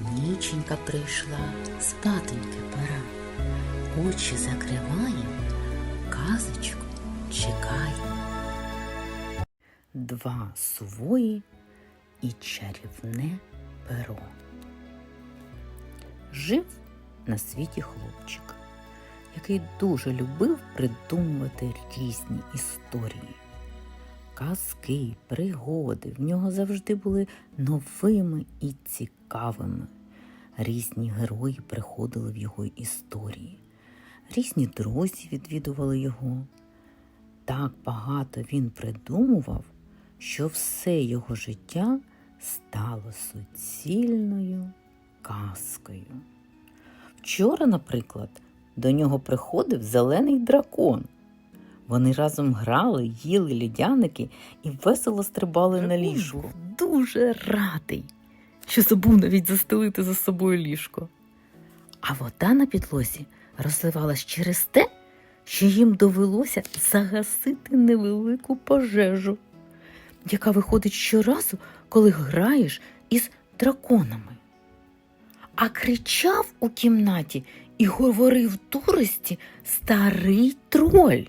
Ніченька прийшла, спатоньки пора. Очі закриває, казочку чекає. Два сувої і чарівне перо. Жив на світі хлопчик, який дуже любив придумувати різні історії. Казки, пригоди в нього завжди були новими і цікавими. Різні герої приходили в його історії, різні друзі відвідували його. Так багато він придумував, що все його життя стало суцільною казкою. Вчора, наприклад, до нього приходив зелений дракон. Вони разом грали, їли лідяники і весело стрибали на ліжку. Дуже радий, що забув навіть застелити за собою ліжко. А вода на підлозі розливалась через те, що їм довелося загасити невелику пожежу, яка виходить щоразу, коли граєш із драконами. А кричав у кімнаті і говорив дурості старий троль.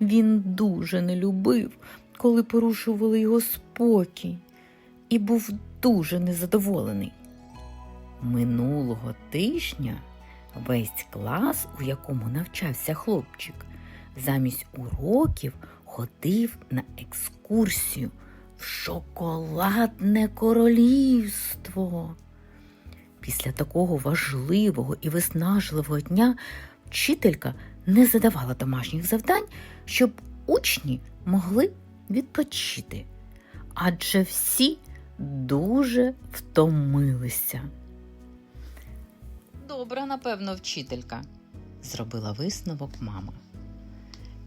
Він дуже не любив, коли порушували його спокій, і був дуже незадоволений. Минулого тижня весь клас, у якому навчався хлопчик, замість уроків ходив на екскурсію в шоколадне королівство. Після такого важливого і виснажливого дня вчителька не задавала домашніх завдань, щоб учні могли відпочити, адже всі дуже втомилися. Добра, напевно, вчителька, зробила висновок мама.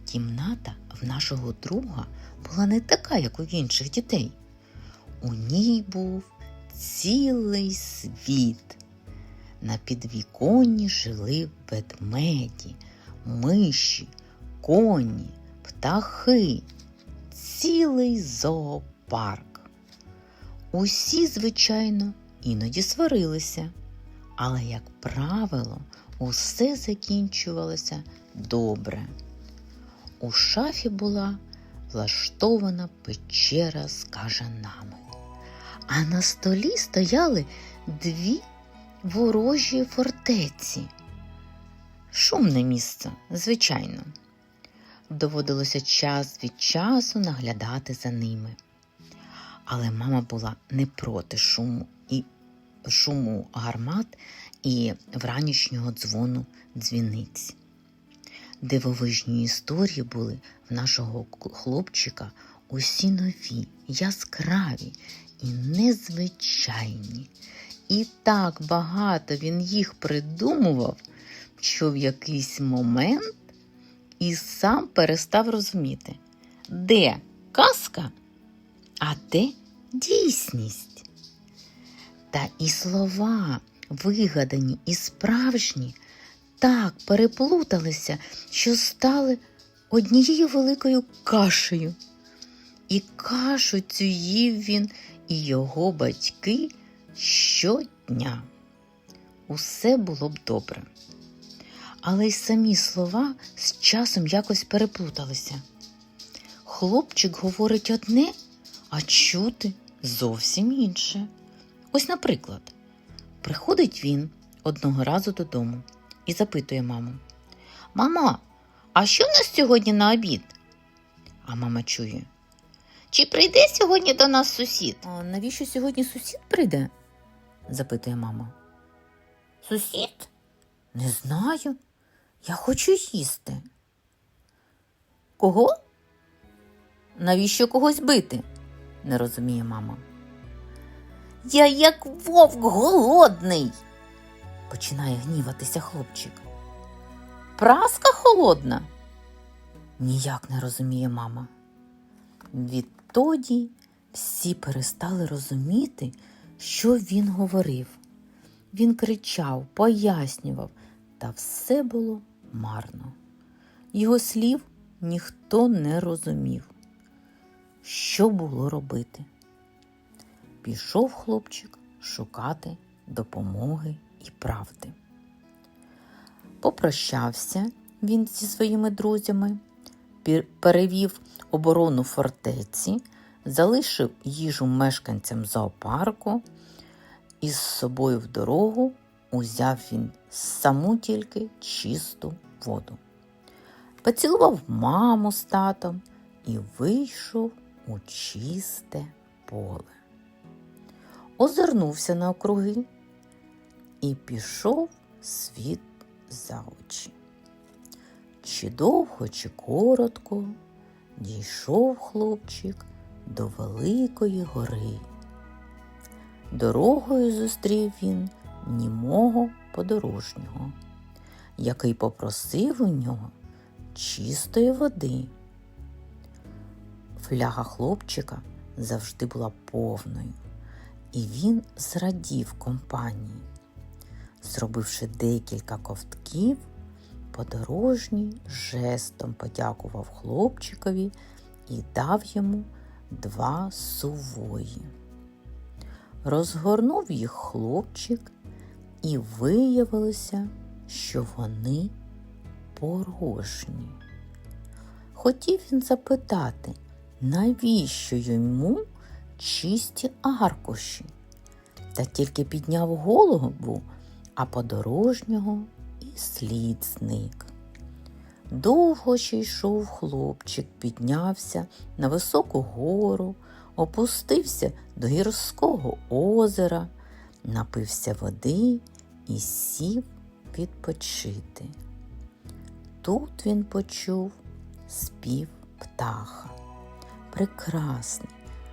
Кімната в нашого друга була не така, як у інших дітей. У ній був цілий світ. На підвіконні жили ведмеді, миші, коні, птахи, цілий зоопарк. Усі, звичайно, іноді сварилися, але, як правило, усе закінчувалося добре. У шафі була влаштована печера з кажанами, а на столі стояли дві ворожі фортеці. Шумне місце, звичайно. Доводилося час від часу наглядати за ними. Але мама була не проти шуму і шуму гармат і вранішнього дзвону дзвіниць. Дивовижні історії були в нашого хлопчика усі нові, яскраві і незвичайні. І так багато він їх придумував, що в якийсь момент і сам перестав розуміти, де казка, а де дійсність. Та і слова, вигадані і справжні, так переплуталися, що стали однією великою кашею. І кашу цю їв він і його батьки щодня. Усе було б добре. Але й самі слова з часом якось переплуталися. Хлопчик говорить одне, а чути зовсім інше. Ось, наприклад, приходить він одного разу додому і запитує маму: Мама, а що в нас сьогодні на обід? А мама чує. Чи прийде сьогодні до нас сусід? А навіщо сьогодні сусід прийде? запитує мама. Сусід? Не знаю. Я хочу їсти. Кого? Навіщо когось бити? не розуміє мама. Я як вовк голодний, починає гніватися хлопчик. Праска холодна? Ніяк не розуміє мама. Відтоді всі перестали розуміти, що він говорив. Він кричав, пояснював, та все було марно. Його слів ніхто не розумів. Що було робити? Пішов хлопчик шукати допомоги і правди. Попрощався він зі своїми друзями, перевів оборону фортеці, залишив їжу мешканцям зоопарку і з собою в дорогу узяв він саму тільки чисту воду. Поцілував маму з татом і вийшов у чисте поле. Озирнувся на округи і пішов світ за очі. Чи довго, чи коротко дійшов хлопчик до великої гори. Дорогою зустрів він німого подорожнього, який попросив у нього чистої води. Фляга хлопчика завжди була повною, і він зрадів компанії. Зробивши декілька ковтків, подорожній жестом подякував хлопчикові і дав йому два сувої. Розгорнув їх хлопчик, і виявилося, що вони порожні. Хотів він запитати, навіщо йому чисті аркуші, та тільки підняв голову, а подорожнього і слід зник. Довго ще йшов хлопчик, піднявся на високу гору, опустився до гірського озера, напився води і сів відпочити. Тут він почув спів птаха. Прекрасний,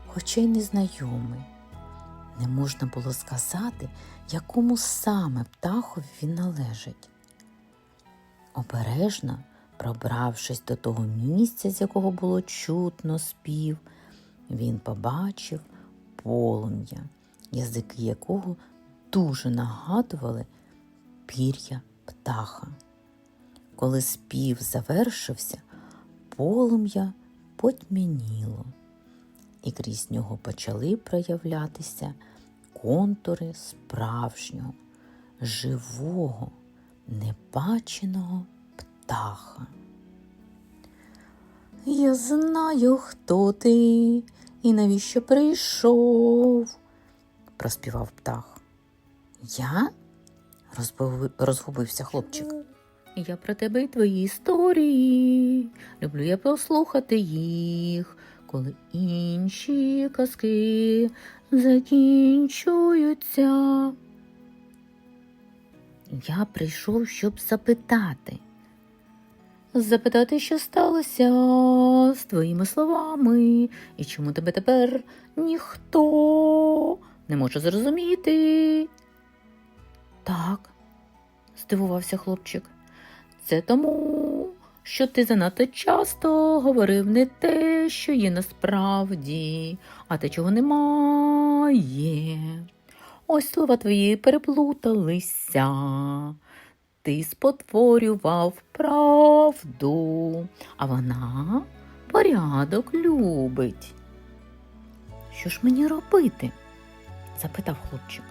хоча й незнайомий. Не можна було сказати, якому саме птахові він належить. Обережно, пробравшись до того місця, з якого було чутно спів, він побачив полум'я, язики якого дуже нагадували пір'я птаха. Коли спів завершився, полум'я потьмяніло, і крізь нього почали проявлятися контури справжнього, живого, небаченого птаха. Я знаю, хто ти і навіщо прийшов, проспівав птах. Я? Розгубився хлопчик. Я про тебе і твої історії. Люблю я послухати їх, коли інші казки закінчуються. Я прийшов, щоб запитати. Запитати, що сталося з твоїми словами, і чому тебе тепер ніхто не може зрозуміти. Так, здивувався хлопчик. Це тому, що ти занадто часто говорив не те, що є насправді, а те, чого немає. Ось слова твої переплуталися. Ти спотворював правду, а вона порядок любить. Що ж мені робити? Запитав хлопчик.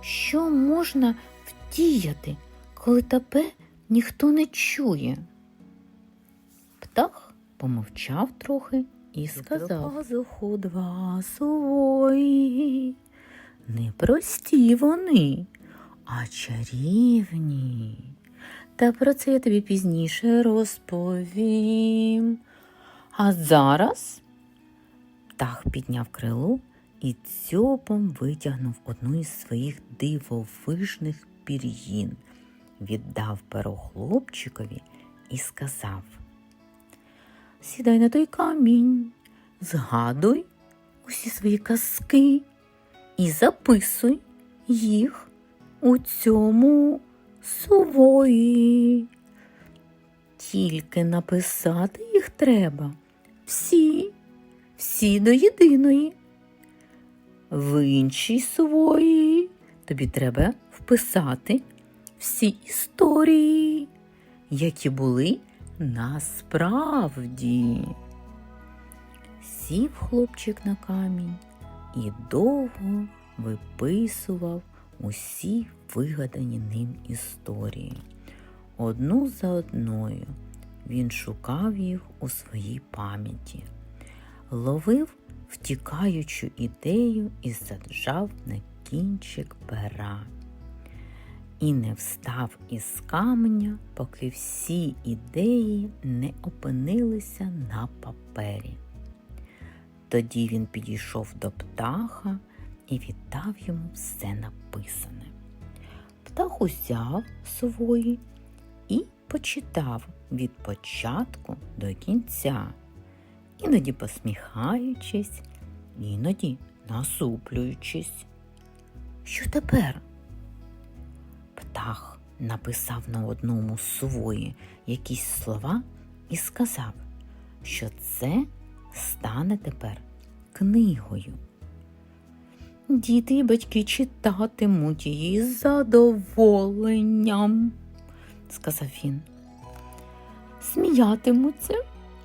Що можна вдіяти, коли тебе ніхто не чує? Птах помовчав трохи і сказав пазуху два сувої. Непрості вони, а чарівні. Та про це я тобі пізніше розповім. А зараз птах підняв крило і цьопом витягнув одну із своїх дивовижних пір'їн, віддав перо хлопчикові і сказав: Сідай на той камінь, згадуй усі свої казки і записуй їх у цьому сувої. Тільки написати їх треба всі, всі до єдиної. В іншій сувої тобі треба вписати всі історії, які були насправді. Сів хлопчик на камінь і довго виписував усі вигадані ним історії. Одну за одною він шукав їх у своїй пам'яті, ловив втікаючу ідею і саджав на кінчик пера. І не встав із каменя, поки всі ідеї не опинилися на папері. Тоді він підійшов до птаха і віддав йому все написане. Птах узяв свої і почитав від початку до кінця, іноді посміхаючись, іноді насуплюючись. Що тепер? Птах написав на одному свої якісь слова і сказав, що це стане тепер книгою. Діти і батьки читатимуть її з задоволенням, сказав він. Сміятимуться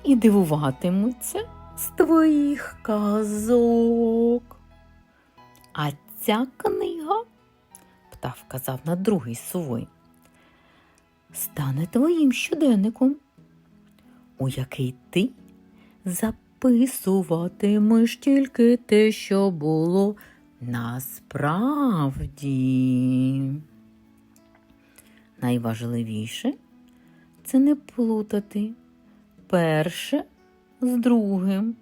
і дивуватимуться з твоїх казок. А ця книга, птах вказав на другий свой, стане твоїм щоденником, у який ти записуватимеш тільки те, що було насправді. Найважливіше це не плутати перше з другим.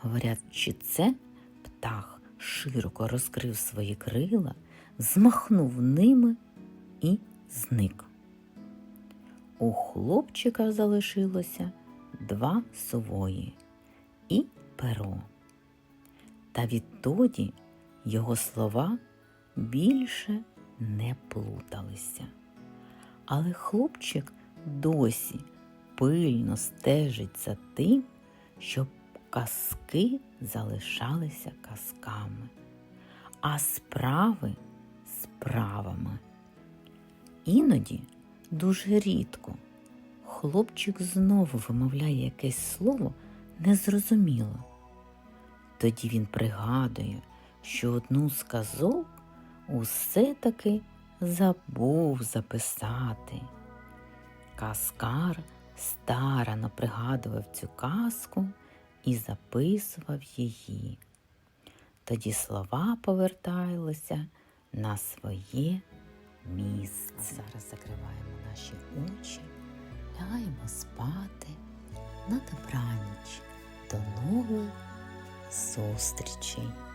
Говорячи це, птах широко розкрив свої крила, змахнув ними і зник. У хлопчика залишилося два сової і перо. Та відтоді його слова більше не плуталися. Але хлопчик досі пильно стежить за тим, щоб казки залишалися казками, а справи справами. Іноді дуже рідко хлопчик знову вимовляє якесь слово незрозуміло. Тоді він пригадує, що одну з казок усе таки забув записати. Каскар старано пригадував цю казку і записував її. Тоді слова поверталися на своє місце. Зараз закриваємо наші очі, лягаємо спати на добраніч. До нових зустрічей!